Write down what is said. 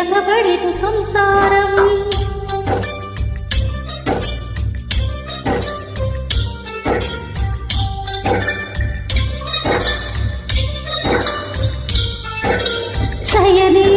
తిరగబడేటు సంసారం. శయని